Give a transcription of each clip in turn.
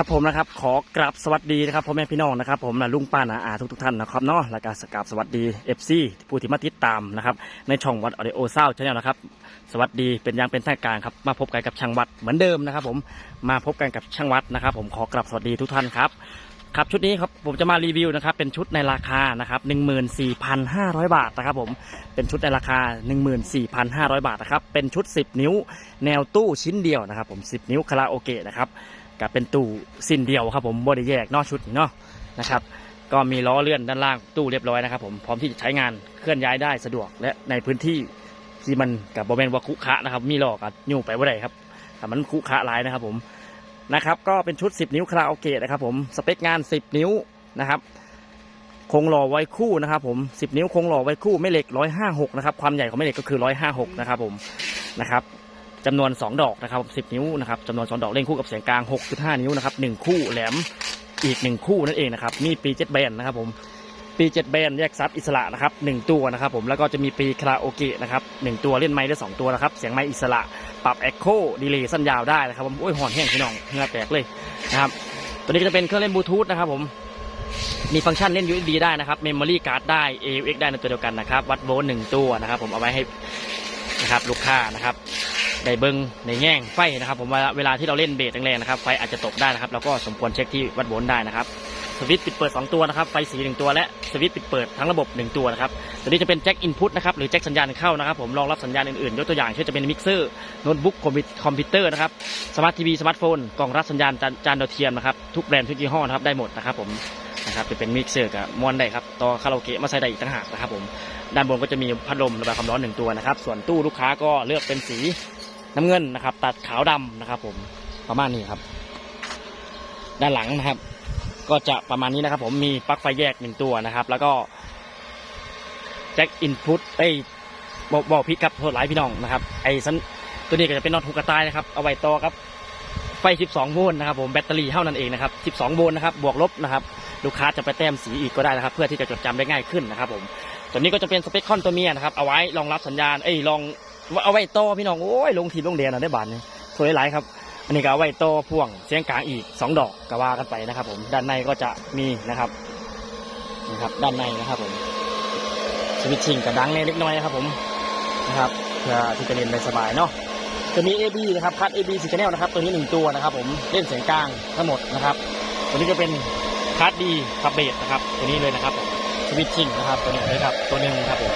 ครับผมนะครับขอกราบสวัสดีนะครับพ่อแม่พี่น้องนะครับผมนะลุงป้านาอาทุกทุกท่านนะครับเนาะและการสกราบสวัสดีเอฟซีผู้ที่มาติดตามนะครับในช่องวัดออเดโอเศร้าชาแนลนะครับสวัสดีเป็นยังเป็นทางการครับมาพบกันกับช่างวัดเหมือนเดิมนะครับผมมาพบกันกับช่างวัดนะครับ ผมขอกราบสวัสดีทุกท่านครับครับชุดนี้ครับผมจะมารีวิวนะครับเป็นชุดในราคานะครับ14,500 บาทนะครับผมเป็นชุดในราคา 14,500 บาทนะครับเป็นชุด 10 นิ้ว แนวตู้ชิ้นเดียวนะครับผม 10 นิ้วคาราโอเกะนะครับ กับเป็นตู้สิ้นเดียวครับผมบริแยกนอกชุดเนาะนะครับ ก็มีล้อเลื่อนด้านล่างตู้เรียบร้อยนะครับผมพร้อมที่จะใช้งานเคลื่อนย้ายได้สะดวกและในพื้นที่ที่มันกับบริเวณวาคุคะนะครับ มีหลอกอัดยู่ไปว่าไรครับแต่มันคุคะหลายนะครับผมนะครับ ก็เป็นชุด 10 นิ้วคาราโอเกะนะครับผมสเปคงาน 10 นิ้วนะครับคงหล่อไว้คู่นะครับผม 10 นิ้วคงหล่อไว้คู่ไม่เหล็ก 156 นะครับ ความใหญ่ของไม่เหล็กก็คือ 156 นะครับผมนะครับ จำนวน 2 ดอกนะครับ 10 นิ้วนะครับจำนวน 2 ดอกเล่นคู่กับเสียงกลาง 6.5 นิ้วนะครับ1คู่แหลมอีก 1 คู่นั่นเองนะครับมีปีเจ็ดแบนนะครับผมปีเจ็ดแบนแยกซับอิสระนะครับ1ตัวนะครับผมแล้วก็จะมีปีคาราโอเกะนะครับ1ตัวเล่นไม้ได้ 2 ตัวนะครับเสียงไม้อิสระปรับเอ็กโคดีเลย์สั้นยาวได้นะครับผมโอ้ยหอนแห้งพี่น้องเหงื่อแตกเลยนะครับตัวนี้ก็จะเป็นเครื่องเล่นบลูทูธนะครับผมมีฟังก์ชันเล่น USB ได้นะครับเมมโมรี่การ์ดได้ AUX ได้ในตัวเดียวกันนะครับวัดโวลต์หนึ่งตัวนะครับผมเอาไว้ให้นะครับลูกค้านะครับ ได้เบิ้งในแง่งไฟนะครับ ผมว่าเวลาที่เราเล่นเบสแรงๆนะครับไฟอาจจะตกได้นะครับเราก็สมควรเช็คที่วัดโวลต์ได้นะครับสวิตช์ปิดเปิด 2 ตัวนะครับไฟสีหนึ่งตัวและสวิตช์ปิดเปิดทั้งระบบ 1 ตัวนะครับตัวนี้จะเป็นแจ็คอินพุตนะครับหรือแจ็คสัญญาณเข้านะครับผมรองรับสัญญาณอื่นๆยกตัวอย่างเช่นจะเป็นมิกเซอร์โน้ตบุ๊กคอมพิวเตอร์นะครับสมาร์ททีวีสมาร์ทโฟนกล่องรับสัญญาณจานจานดาวเทียมนะครับทุกแบรนด์ทุกยี่ห้อนะครับได้หมดนะครับผมนะครับจะเป็นมิกเซอร์กับมวนได้ครับต่อคาราโอเกะมาใส่ได้อีกต่างหากนะครับผมด้านบนก็จะมีพัดลมระบายความร้อนหนึ่งตัวนะครับส่วนตู้ลูกค้าก็เลือกเป็นสี น้ำเงินนะครับ ตัดขาวดำนะครับผมประมาณนี้ครับ ด้านหลังนะครับ ก็จะประมาณนี้นะครับ ผมมีปลั๊กไฟแยกหนึ่งตัวนะครับ แล้วก็แจ็คอินพุตไอ้ยบอกบอกพิดครับโทษหลายพี่น้องนะครับ ไอ้สันตัวนี้ก็จะเป็นน็อตหูกระต่ายนะครับ เอาไว้ต่อครับ ไฟ 12 โวลต์นะครับ ผมแบตเตอรี่เท่านั้นเองนะครับ 12 โวลต์นะครับ บวกลบนะครับ ลูกค้าจะไปแต้มสีอีกก็ได้นะครับ เพื่อที่จะจดจำได้ง่ายขึ้นนะครับ ผม ตัวนี้ก็จะเป็นสเปคคอนตัวเมียนะครับ เอาไว้รองรับสัญญาณ เอ้ยรอง เอาไว้โตอพี่น้องโอ้ยลงทีลงเดียนะได้บาทนี่สวยหลายครับ อันนี้ก็เอาไว้โตอพ่วงเสียงกลางอีกสองดอกก็ว่ากันไปนะครับ ผมด้านในก็จะมีนะครับนี่ครับ ด้านในนะครับผมสวิตชิ่งกับดังเล็กน้อยนะครับ ผมนะครับเพื่อที่จะเล่นได้สบายเนาะจะมี AB นะครับคัด AB สีแนลนะครับ ตัวนี้หนึ่งตัวนะครับ ผมเล่นเสียงกลางทั้งหมดนะครับ ตัวนี้จะเป็นคัดดีคับเบสนะครับ ตัวนี้เลยนะครับสวิตชิ่งนะครับ ตัวนี้เลยครับตัวหนึ่งครับผม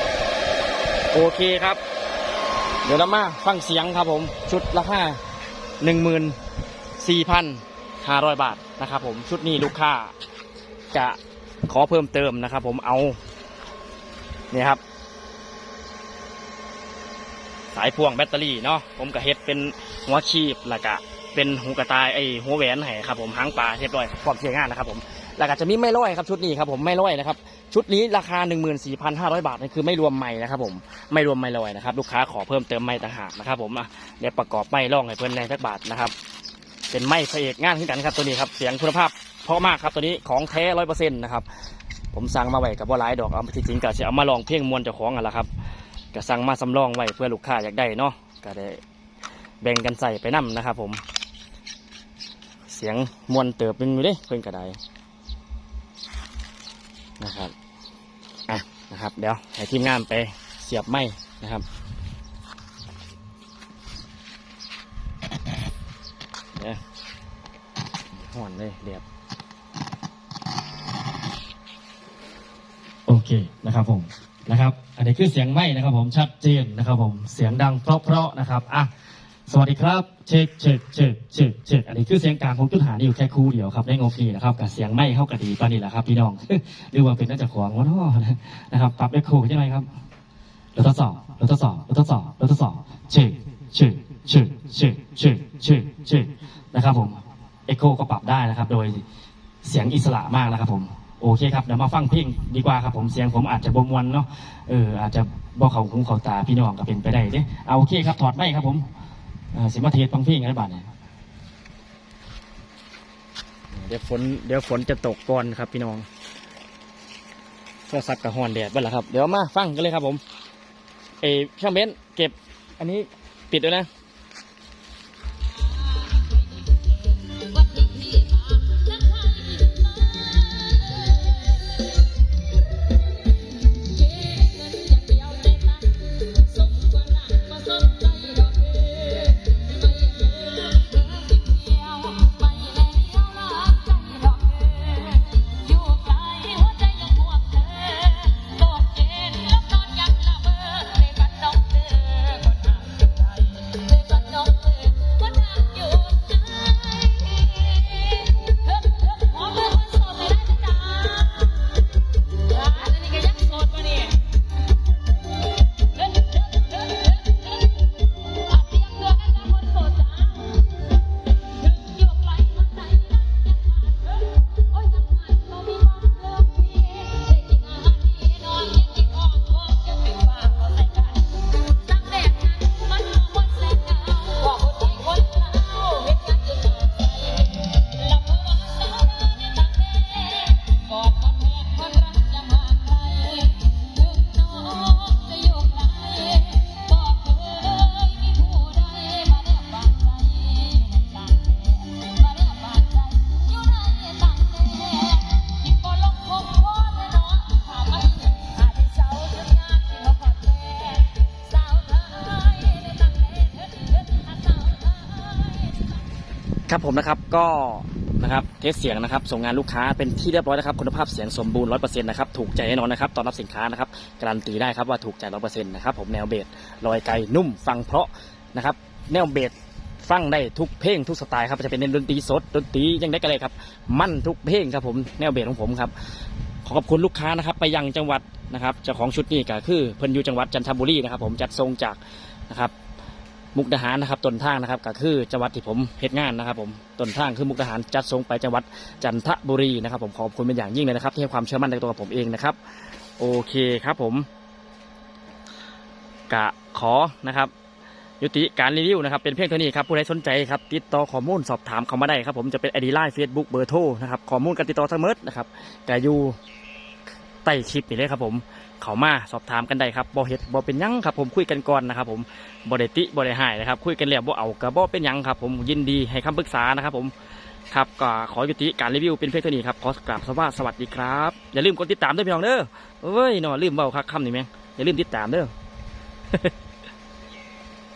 โอเคครับ เดี๋ยวเรามาฟังเสียงครับผม ชุดราคาหนึ่งหมื่นสี่พันห้าร้อยบาทนะครับผมชุดนี้ลูกค้าจะขอเพิ่มเติมนะครับผมเอาเนี่ยครับ สายพ่วงแบตเตอรี่เนาะผมก็เฮ็ดเป็นหัวคีบแล้วก็เป็นหูกระต่ายไอหัวแหวนให้ครับผมหางปลาเรียบร้อยพร้อมเชียงงานนะครับผม แล้วก็จะมีไม่ร้อยครับชุดนี้ครับผมไม่ร้อยนะครับชุดนี้ราคา 14,500 บาทนี่คือไม่รวมไม้นะครับผมไม่รวมไม้ลอยนะครับลูกค้าขอเพิ่มเติมไม้ต่างหากนะครับผมอะเดี๋ยวประกอบไม้ร่องให้เพิ่นแรงสักบาทนะครับเป็นไม้พระเอกงานขึ้นกันครับตัวนี้ครับเสียงคุณภาพเพราะมากครับตัวนี้ของแท้ร้อยเปอร์เซ็นต์นะครับผมสั่งมาไว้กับว่าหลายดอกเอาที่จริงก็จะเอามาลองเพ่งมวลเจ้าของกันละครับก็สั่งมาสำรองไว้เพื่อลูกค้าอยากได้เนาะก็ได้แบ่งกันใส่ไปนํนะครับผม เสียงมวลเติบเป็นอยู่ด้เพิ่นก็ได้ นะครับอะนะครับ เดี๋ยวให้ทีมงานไปเสียบไม้นะครับเดี๋ยวห่อนเลยเดียบโอเคนะครับผมนะครับ อันนี้คือเสียงไม้นะครับ ผมชัดเจนนะครับ ผมเสียงดังเพราะๆนะครับอะ สวัสดีครับเช็คเช็คเช็คเช็คเช็คอันนี้คือเสียงกลางของจุดหานี่อยู่แค่คู่เดียวครับได้งบฟรีนะครับกับเสียงไม้เข้ากระดีปานนี่แหละครับพี่น้องหรือว่าเป็นน่าจะขวางวะเนาะนะครับปรับเอ็กโคใช่ไหมครับเราทดสอบเราทดสอบเราทดสอบเราทดสอบเช็คเช็คเช็คเช็คเช็คเช็คเช็คนะครับผมเอ็กโคก็ปรับได้นะครับ โดยเสียงอิสระมากนะครับผมโอเคครับเดี๋ยวมาฟังเพลงดีกว่าครับผมเสียงผมอาจจะบมวนเนาะเอออาจจะบอกเขาหูเขาตาพี่น้องก็เป็นไปได้เด้เอาโอเคครับถอดไม่ครับผม สิมาเทศฟังเพลงกันได้บ้างเนี่ยเดี๋ยวฝนเดี๋ยวฝนจะตกก่อนครับพี่น้องโทรศัพท์กับฮอนแดดบ้างละครับ เดี๋ยวมาฟังกันเลยครับผม เอช่างเบนเก็บ อันนี้ปิดด้วยนะ ครับผมนะครับก็นะครับเทสเสียงนะครับ ส่งงานลูกค้าเป็นที่เรียบร้อยนะครับคุณภาพเสียงสมบูรณ์ร้อยเปอร์เซ็นต์นะครับถูกใจแน่นอนนะครับตอนรับสินค้านะครับการันตีได้ครับว่าถูกใจร้อยเปอร์เซ็นต์นะครับผมแนวเบสลอยไกลนุ่มฟังเพราะนะครับแนวเบสฟังได้ทุกเพลงทุกสไตล์ครับจะเป็นดนตรีสดดนตรียังได้ก็เลยครับมั่นทุกเพลงครับผมแนวเบสของผมครับขอขอบคุณลูกค้านะครับไปยังจังหวัดนะครับเจ้าของชุดนี้ก็คือเพิ่นอยู่จังหวัดจันทบุรีนะครับผมจัดทรงจากนะครับ มุกดาหารนะครับต้นทางนะครับก็คือจังหวัดที่ผมเฮ็ดงานนะครับ ผมต้นทางคือมุกดาหารจัดส่งไปจังหวัดจันทบุรีนะครับ ผมขอบคุณเป็นอย่างยิ่งเลยนะครับ ที่ให้ความเชื่อมั่นในตัวผมเองนะครับ โอเคครับผมกะขอนะครับ ยุติการรีวิวนะครับ เป็นเพียงเท่านี้ครับผู้ใดสนใจครับติดต่อข้อมูลสอบถามเข้ามาได้ครับ ผมจะเป็นไอดีไลน์เฟซบุ๊กเบอร์โทรนะครับข้อมูลการติดต่อทั้งหมดนะครับแต่อยู่ ใต้คลิปนี่เลยครับผมเขามาสอบถามกันได้ครับบอเฮ็ดบอเป็นยังครับผมคุยกันก่อนนะครับผมบ่ได้ติบ่ได้หายนะครับคุยกันแล้วบ่เอากระบ่เป็นยังครับผมยินดีให้คำปรึกษานะครับผมครับก็ขอยุติการรีวิวเป็นเพียงเท่านี้ครับขอกราบสวัสดีสวัสดีครับอย่าลืมกดติดตามด้วยพี่น้องเด้อเอ้ยนาลืมเบาคับคำนี่แม่งอย่าลืมติดตามเด้อ